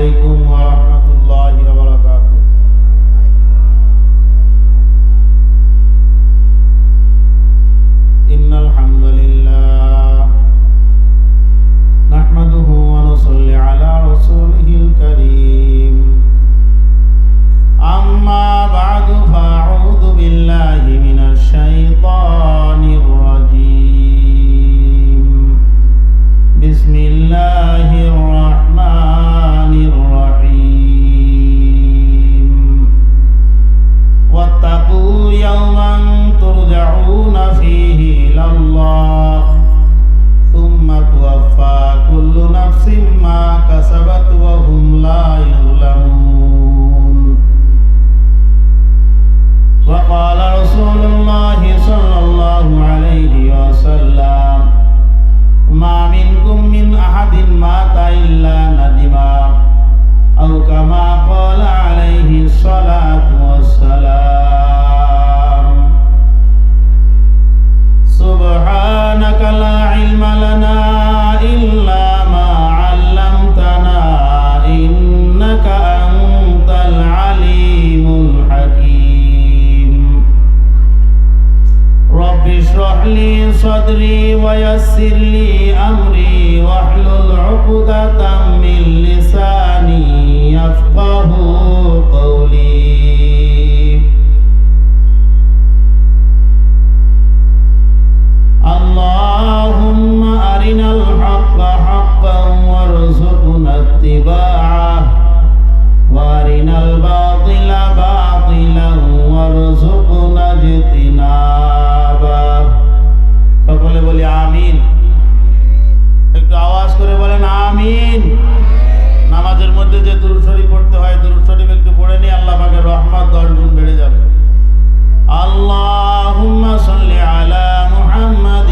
আলাইকুম ওয়া রাহমাতুল্লাহি ওয়া বারাকাতুহু ইন্নাল হামদুলিল্লাহ নাহমাদুহু ওয়া নুসাল্লি আলা রাসূলিহিল কারীম। আম্মা বা'দু, ফা'উযু বিল্লাহি মিনাশ শাইতানির রাজীম। বিসমিল্লাহির রহমান الرحيم واتقوا يوما ترجعون فيه إلى الله ثم توفى كل نفس ما كسبت وهم لا يظلمون وقال رسول الله صلى الله عليه وسلم رب اشرح لي صدري ويسر لي أمري واحلل عقدة من لساني يفقه قولي اللهم أرنا الحق حقا وارزقنا اتباعه وأرنا الباطل باطلا وارزقنا اللهم صل على محمد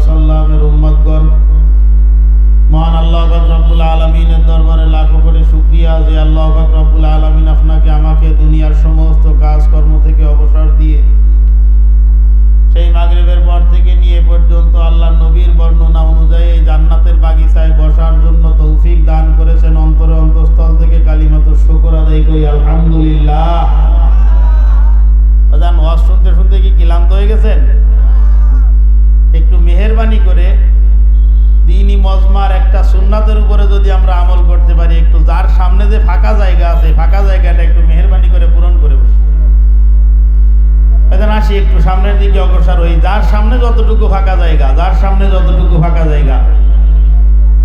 ওয়াসাল্লামের উম্মতগণ। মহান আল্লাহ রব্বুল আলামিনের দরবারে লাখো কোটি শুকরিয়া যে আল্লাহ রব্বুল আলামিন আপনাকে আমাকে দুনিয়ার সমস্ত কাজকর্ম থেকে অবসর দিয়ে সেই মাগরিবের পর থেকে নিয়ে পর্যন্ত আল্লাহ নবীর বর্ণনা অনুযায়ী জান্নাতের বাগিচায় বসার জন্য তৌফিক দান করেছেন। অন্তরে অন্তঃস্থল থেকে কালিমাত শুকর আদায় করি, আলহামদুলিল্লাহ। ওয়াজ শুনতে শুনতে কি ক্লান্ত হয়ে গেছেন? মেহেরবানি করে দিনই মজমার একটা সুন্নাতের উপরে যদি আমরা আমল করতে পারি, একটু যার সামনে যে ফাঁকা জায়গা আছে, ফাঁকা জায়গাটা একটু মেহেরবানি করে পূরণ করে আসি একটু সামনের দিকে অগ্রসর হই। যার সামনে যতটুকু ফাঁকা জায়গা, যার সামনে যতটুকু ফাঁকা জায়গা,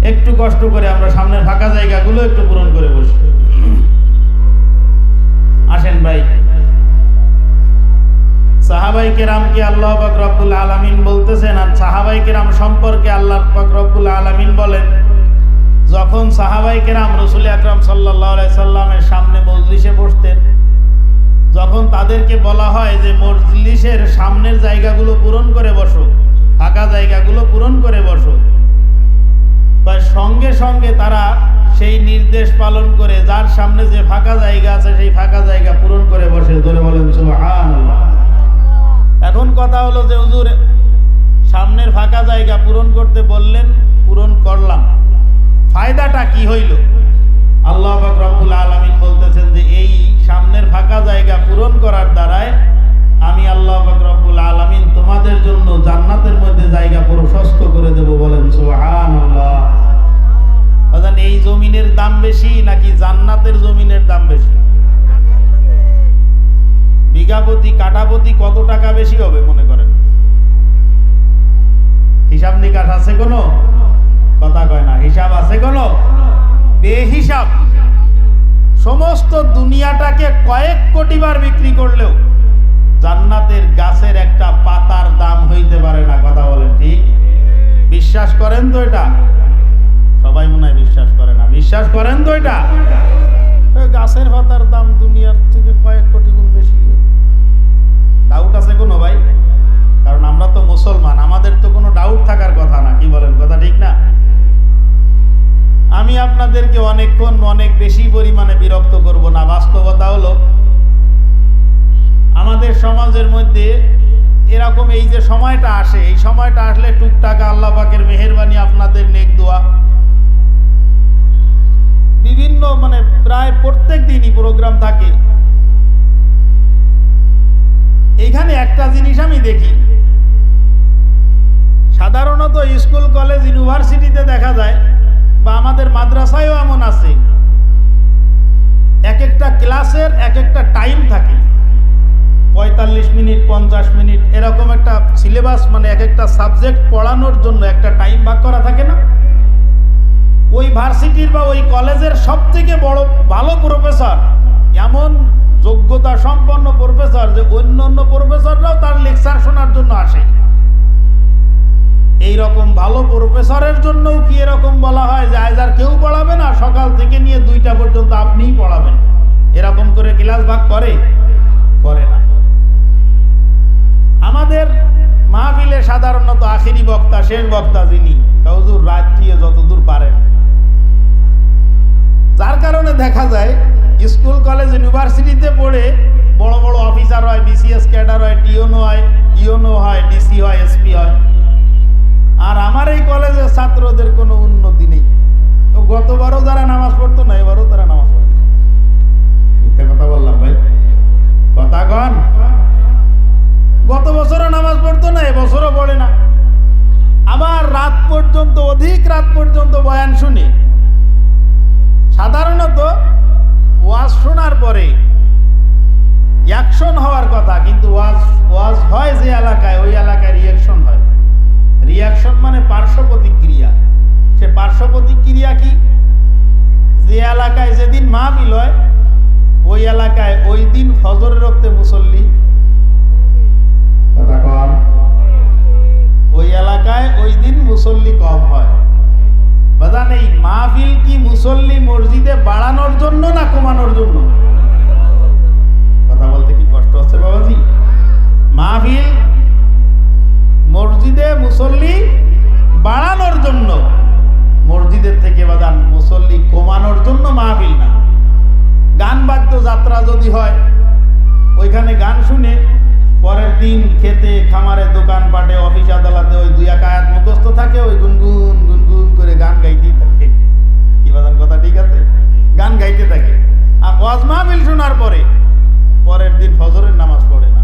একটু কষ্ট করে আমরা সামনের ফাঁকা জায়গাগুলো একটু পূরণ করে বসি। আসেন ভাই। সাহাবাই কেরামকে আল্লাহ পাক রব্বুল আলামিন বলতেছেন, আর সাহাবাই কেরাম সম্পর্কে আল্লাহ পাক রব্বুল আলামিন বলেন, যখন সাহাবাই কেরাম রসুল আকরাম সাল্লাহ সাল্লামের সামনে মজলিসে বসতেন, যখন তাদেরকে বলা হয় যে, মজলিসের সামনের জায়গাগুলো পূরণ করে বসো, ফাঁকা জায়গাগুলো পূরণ করে বসো। বা সঙ্গে সঙ্গে তারা সেই নির্দেশ পালন করে, যার সামনে যে ফাঁকা জায়গা আছে, সেই ফাঁকা জায়গা পূরণ করে বসে। ধরে বলেন, সুবহানাল্লাহ। এখন কথা হলো যে হুজুর, সামনের ফাঁকা জায়গা পূরণ করতে বললেন, পূরণ করলাম। ফায়দাটা কি হইল? আল্লাহ রব্বুল আলমিন বলতেছেন যে এই সামনের ফাঁকা জায়গা পূরণ করার দ্বারায় বিঘাপতি কাঠাপতি কত টাকা বেশি হবে মনে করেন? হিসাব নিকাশ আছে কোনো? কথা কয় না, হিসাব আছে কোনো? বেহিসাব। সমস্ত দুনিয়াটাকে কয়েক কোটি বার বিক্রি করলেও জান্নাতের গাছের একটা পাতার দাম হইতে পারে না, কথা বলেন ঠিক? বিশ্বাস করেন তো এটা? সবাই মনে হয় বিশ্বাস করে না। বিশ্বাস করেন তো এটা? গাছের পাতার দাম দুনিয়ার থেকে কয়েক কোটি গুণ বেশি। ডাউট আছে কোনো ভাই? কারণ আমরা তো মুসলমান, আমাদের তো কোনো ডাউট থাকার কথা না, কি বলেন, কথা ঠিক না? আমি আপনাদেরকে অনেকক্ষণ অনেক বেশি পরিমাণে বিরক্ত করব না, বাস্তবতা হলো আমাদের সমাজের মধ্যে এরকম এই যে সময়টা আসে, এই সময়টা আসলে টুকটাক আল্লাহ পাকের মেহেরবানি, আপনাদের নেক দোয়া। বিভিন্ন মানে প্রায় প্রত্যেক দিনই প্রোগ্রাম থাকে। এইখানে একটা জিনিস আমি দেখি। সাধারণত স্কুল, কলেজ, ইউনিভার্সিটিতে দেখা যায় বা আমাদের মাদ্রাসায়ও এমন আছে। এক একটা ক্লাসের এক একটা টাইম থাকে। পঁয়তাল্লিশ মিনিট, পঞ্চাশ মিনিট, এরকম একটা সিলেবাস মানে এক একটা সাবজেক্ট পড়ানোর জন্য একটা টাইম ভাগ করা থাকে না। ওই ভার্সিটির বা ওই কলেজের সব থেকে বড়, ভালো প্রফেসর এমন যোগ্যতা সম্পন্ন প্রফেসর যে অন্য অন্য প্রফেসররাও তার লেকচার শোনার জন্য আসে। এই রকম ভালো প্রফেসরের জন্যও কি এরকম বলা হয় যে আজ আর কেউ পড়াবে না, সকাল থেকে নিয়ে দুইটা পর্যন্ত আপনিই পড়াবেন। এরকম করে ক্লাস ভাগ করে? করে না। আমাদের মাহফিলে সাধারণত আখিরি বক্তা, শেষ বক্তা যিনি, হুজুর রাত দিয়ে যতদূর পারেন। যার কারণে দেখা যায় স্কুল, কলেজ, ইউনিভার্সিটিতে পড়ে বড় বড় অফিসার হয় বিসিএস ক্যাডার হয় টিওনো হয় ইওনো হয় ডিসি হয় এসপি হয়। আর আমার এই কলেজের ছাত্রদের কোনো উন্নতি নেই। তো গতবারও যারা নামাজ পড়তো না, এবারও তারা নামাজ পড়ে। মিথ্যে কথা বললাম ভাই। কথা কন। গত বছরও নামাজ পড়তো না, এবছরও পড়ে না। আবার রাত পর্যন্ত, অধিক রাত পর্যন্ত বয়ান শুনি। সাধারণত ওয়াজ শোনার পরে অ্যাকশন হওয়ার কথা, কিন্তু ওয়াজ ওয়াজ হয় যে এলাকায়, ওই এলাকায় রিয়াকশন হয়। রিয়াকশন মানে পার্শ্ব প্রতিক্রিয়া। সে পার্শ্ব প্রতিক্রিয়া কি? যে এলাকায় যেদিন মাহফিল হয়, ওই এলাকায় ওই দিন ফজরের রক্তে মুসল্লি ওই এলাকায় ওই দিন মুসল্লি কম হয়। বাজান এই মাহফিল কি মুসল্লি মসজিদে বাড়ানোর জন্য না কমানোর জন্য? কথা বলতে কি কষ্ট হচ্ছে বাবাজি? মাহফিল মসজিদে মুসল্লি বাড়ানোর জন্য। মসজিদের থেকে বাদান মুসল্লি কমানোর জন্য মাহফিল না। গান বাদ্য যাত্রা যদি হয়, ওইখানে গান শুনে পরের দিন খেতে, খামারে, দোকান পাটে, অফিস, আদালতে ওই দুই এক মুখস্থ থাকে, ওই গুনগুন করে গান গাইতেই থাকে। কি বাদান কথা, ঠিক আছে? গান গাইতে থাকে। আর ওয়াজ মাহফিল শোনার পরে, পরের দিন ফজরের নামাজ পড়ে না।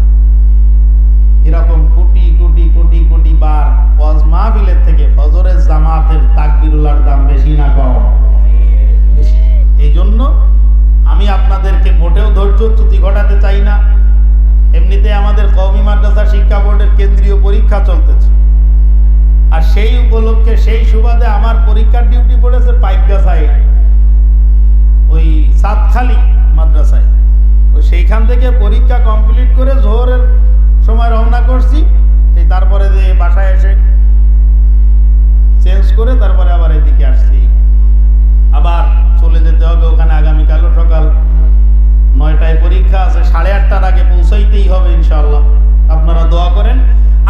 এরকম কোটি কোটি কোটি কোটি বার ওয়াজ মাহফিলের থেকে ফজরের জামাতের তাকবিরুল্লাহর দাম বেশি না কম? এই জন্য আমি আপনাদেরকে মোটেও ধৈর্যচ্যুতি ঘটাতে চাই না। এমনিতে আমাদের কওমি মাদ্রাসা শিক্ষা বোর্ডের কেন্দ্রীয় পরীক্ষা চলতেছে। আর সেই উপলক্ষে, সেই সুবাদে আমার পরীক্ষার ডিউটি পড়েছে পাইকা সাহেব ওই সাতখালি মাদ্রাসায়। ওই সেইখান থেকে পরীক্ষা কমপ্লিট করে জোহরের সময় রওনা করছি, এই তারপরে যে বাসায় এসে চেঞ্জ করে তারপরে আবার এদিকে আসছি। আবার চলে যেতে হবে ওখানে আগামীকালও সকাল নয়টায় পরীক্ষা আছে, সাড়ে আটটার আগে পৌঁছাইতেই হবে ইনশাল্লাহ আপনারা দোয়া করেন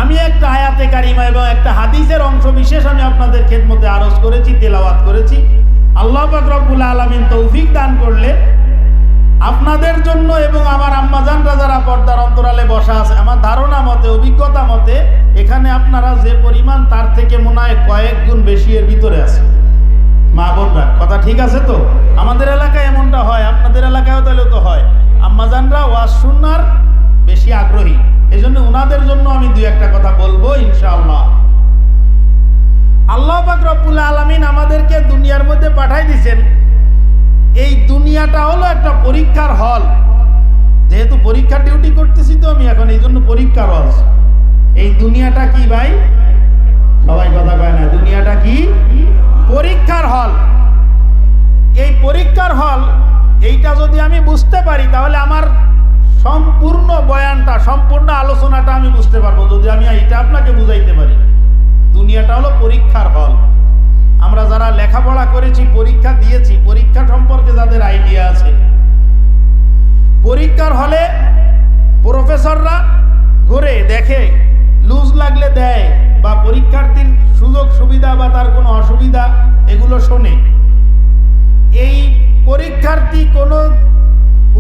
আমি একটা আয়াতে কারিমা এবং একটা হাদিসের অংশ বিশেষ আমি আপনাদের খেদমতে আরজ করেছি, তেলাওয়াত করেছি। আল্লাহ রব্বুল আলমিন তৌফিক দান করলে আপনাদের জন্য এবং আমার আম্মাজানরা যারা পর্দার অন্তরালে বসা আছে, আমার ধারণা মতে, অভিজ্ঞতা মতে, এখানে আপনারা যে পরিমাণ তার থেকে মনে হয় কয়েক গুণ বেশি এর ভিতরে আছে। মা বোনরা, কথা ঠিক আছে তো? আমাদের এলাকায় এমনটা হয়, আপনাদের এলাকায়ও তাহলে তো হয়। আম্মাজানরা ওয়াজ শুনার বেশি আগ্রহী। এই জন্য উনাদের জন্য আমি দুই একটা কথা বলব, ইনশাআল্লাহ। আল্লাহ পাক রব্বুল আলমিন আমাদেরকে দুনিয়ার মধ্যে পাঠাই দিয়েছেন এই দুনিয়াটা হলো একটা পরীক্ষার হল। যেহেতু পরীক্ষা ডিউটি করতেছি তো আমি এখন এই জন্য পরীক্ষার হল। এই দুনিয়াটা কি ভাই? সবাই কথা কয় না, দুনিয়াটা কি? পরীক্ষার হল। এই পরীক্ষার হল, এইটা যদি আমি বুঝতে পারি, তাহলে আমার সম্পূর্ণ বয়ানটা, সম্পূর্ণ আলোচনাটা আমি বুঝতে পারব যদি আমি এটা আপনাকে বুঝাইতে পারি। দুনিয়াটা হলো পরীক্ষার হল। আমরা যারা লেখাপড়া করেছি, পরীক্ষা দিয়েছি, পরীক্ষা সম্পর্কে যাদের আইডিয়া আছে। পরীক্ষার হলে প্রফেসররা ঘুরে দেখে লুজ লাগলে দেয়, বা পরীক্ষার্থীর সুযোগ সুবিধা বা তার কোনো অসুবিধা, এগুলো শোনে। এই পরীক্ষার্থী কোনো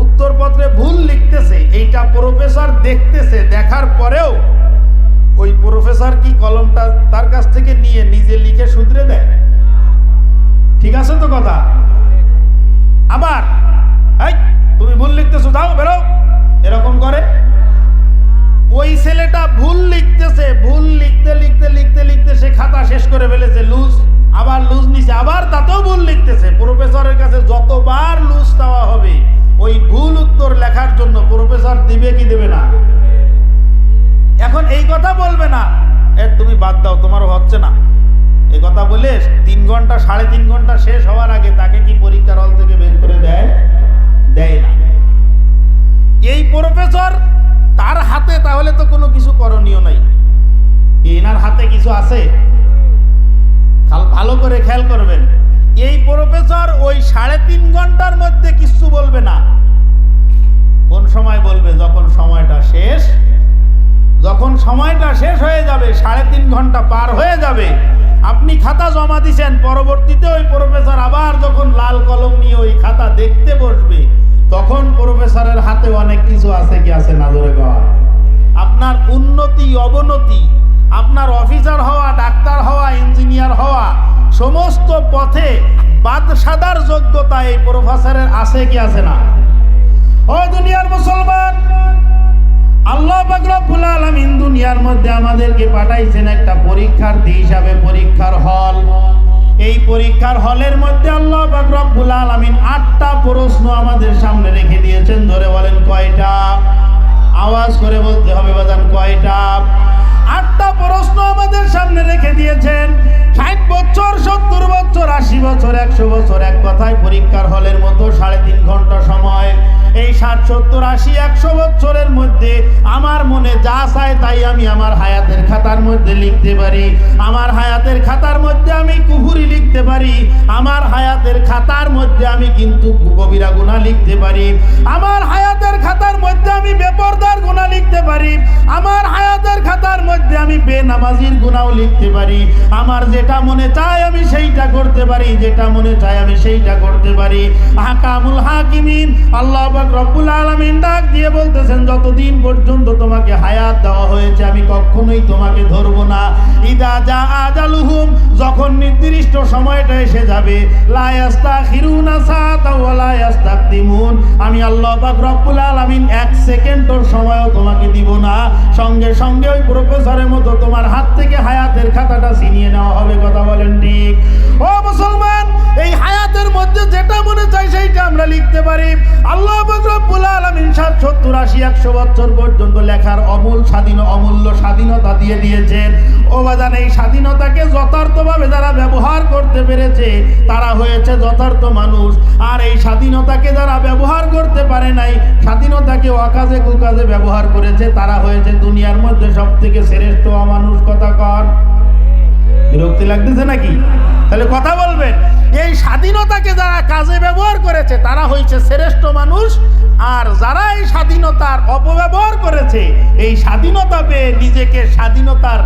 উত্তরপত্রে ভুল লিখতেছে, এইটা প্রফেসর দেখতেছে, দেখার পরেও ওই প্রফেসর কি কলমটা তার কাছ থেকে নিয়ে নিজে লিখে শুধরে দেয়? ঠিক আছে তো কথা? আবার তুমি ভুল লিখতেছো দাও বেরো। এরকম করে। ওই ছেলেটা ভুল লিখতেছে, ভুল লিখতে লিখতে লিখতে লিখতে সে খাতা শেষ করে ফেলেছে লুজ আবার লুজ নিছে, আবার তাতেও ভুল লিখতেছে। প্রফেসরের কাছে যতবার লুজ দেওয়া হবে ওই ভুল উত্তর লেখার জন্য প্রফেসর দিবে কি দেবে না? এখন এই কথা বলবে না। এ, তুমি বাদ দাও, তোমারও হচ্ছে না। এই কথা বলে তিন ঘণ্টা, সাড়ে তিন ঘণ্টা শেষ হওয়ার আগে তাকে কি পরীক্ষার হল থেকে বের করে দেয়? দেয় না। এই প্রফেসর তার হাতে তাহলে তো কোনো কিছু করণীয় নাই। এনার হাতে কিছু আছে? ভালো করে খেয়াল করবেন। এই প্রফেসর ওই সাড়ে তিন ঘণ্টার মধ্যে কিছু বলবে না। কোন সময় বলবে? যখন সময়টা শেষ, যখন সময়টা শেষ হয়ে যাবে, সাড়ে তিন ঘণ্টা পার হয়ে যাবে, আপনি খাতা জমা দিছেন, পরবর্তীতে ওই প্রফেসর আবার যখন লাল কলম নিয়ে ওই খাতা দেখতে বসবে, তখন প্রফেসরের হাতে অনেক কিছু আছে কি আছে না ধরে আপনার উন্নতি, অবনতি, আপনার অফিসার হওয়া, ডাক্তার হওয়া, ইঞ্জিনিয়ার হওয়া সমস্ত পথে বাদশাদার যোগ্যতা এই প্রফেসরের আছে কি আছে না? ও দুনিয়ার মুসলমান, আল্লাহ পাক রব্বুল আলামিন দুনিয়ার মধ্যে আমাদেরকে পাঠাইছেন একটা পরীক্ষার্থী হিসাবে পরীক্ষার হল। এই পরীক্ষার হলের মধ্যে আল্লাহ পাক রব্বুল আলামিন আটটা প্রশ্ন আমাদের সামনে রেখে দিয়েছেন। ধরে বলেন কয়টা? আওয়াজ করে বলতে হবে বাজান, কয়টা? আটটা প্রশ্ন আমাদের সামনে রেখে দিয়েছেন। ষাট বছর, সত্তর বছর, আশি বছর, একশো বছর, এক কথায় পরীক্ষার হলের মতো সাড়ে তিন ঘণ্টা সময়। এই ষাট সত্তর আশি একশো বছরের মধ্যে আমার মনে যা চায় তাই আমি আমার হায়াতের খাতার মধ্যে লিখতে পারি। আমার হায়াতের খাতার মধ্যে আমি কুহুরি লিখতে পারি। আমার হায়াতের খাতার মধ্যে আমি কিন্তু কবিরা গুণা লিখতে পারি। আমার হায়াতের খাতার মধ্যে আমি বেপরদার গুণা লিখতে পারি। আমার হায়াতের খাতার মধ্যে আমি বেনামাজির গুণাও লিখতে পারি। আমার যেটা মনে চায় আমি সেইটা করতে পারি। যেটা মনে চায় আমি সেইটা করতে পারি। হাকামুল হাকিমিন, আল্লাহ পাক রব্বুল আলামিন ডাক দিয়ে বলতেছেন, যতদিন পর্যন্ত তোমাকে হায়াত দেওয়া হয়েছে, আমি কখনোই তোমাকে ধরবো না। ইদা যা আজালুহুম, যখন নির্দিষ্ট সময়টা এসে যাবে, লা ইয়াস্তাখিরুনা সাআতাও ওয়া লা ইয়াস্তাকদিমুন। আমি আল্লাহ পাক রব্বুল আলামিন এক সেকেন্ডের সময়ও তোমাকে দিব না। সঙ্গে সঙ্গে ওই প্রফেসরের মতো তোমার হাত থেকে হায়াতের খাতাটা ছিনিয়ে নেওয়া হবে, কথা বলেন ঠিক। ও মুসলমান, এই হায়াতের মধ্যে যেটা মনে চাই সেইটা আমরা লিখতে পারি। আল্লাহ ষাট সত্তর আশি একশো বছর পর্যন্ত লেখার অমূল স্বাধীন অমূল্য স্বাধীনতা দিয়ে দিয়েছেন ও বাজান, এই স্বাধীনতাকে যথার্থভাবে যারা ব্যবহার করতে পেরেছে, তারা হয়েছে যথার্থ মানুষ। আর এই স্বাধীনতাকে যারা ব্যবহার করতে পারে নাই স্বাধীনতাকে অকাজে কুকাজে ব্যবহার করেছে, তারা হয়েছে দুনিয়ার মধ্যে সব থেকে শ্রেষ্ঠ অমানুষ কথা কর। বিরক্তি লাগতেছে নাকি? তাহলে কথা বলবেন। এই স্বাধীনতাকে যারা কাজে ব্যবহার করেছে, তারা হয়েছে শ্রেষ্ঠ মানুষ। আর যারা এই স্বাধীনতার অপব্যবহার করেছে, এই স্বাধীনতা পেয়ে নিজেকে স্বাধীনতার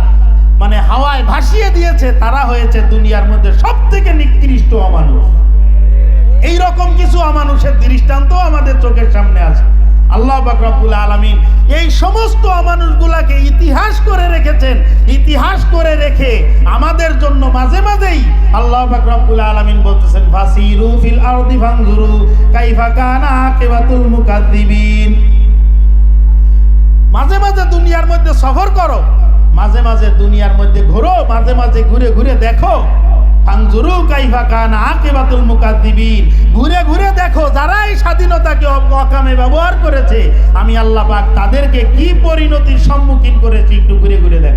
মানে হাওয়ায় ভাসিয়ে দিয়েছে, তারা হয়েছে দুনিয়ার মধ্যে সব থেকে নিকৃষ্ট অমানুষ। এই রকম কিছু অমানুষের দৃষ্টান্ত আমাদের চোখের সামনে আছে। আল্লাহ বাকরাবুল আলমিন এই সমস্ত অমানুষগুলাকে ইতিহাস করে রেখেছেন। ইতিহাস করে রেখে আমাদের জন্য মাঝে মাঝে দুনিয়ার মধ্যে সফর করো, মাঝে মাঝে দুনিয়ার মধ্যে ঘোরো, মাঝে মাঝে ঘুরে ঘুরে দেখো। কাইফা মুকাদ্দিবিন। ঘুরে ঘুরে দেখো যারা এই স্বাধীনতাকে অকামে ব্যবহার করেছে। আমি আল্লাহ পাক তাদেরকে কি পরিণতির সম্মুখীন করেছি একটু ঘুরে ঘুরে দেখো।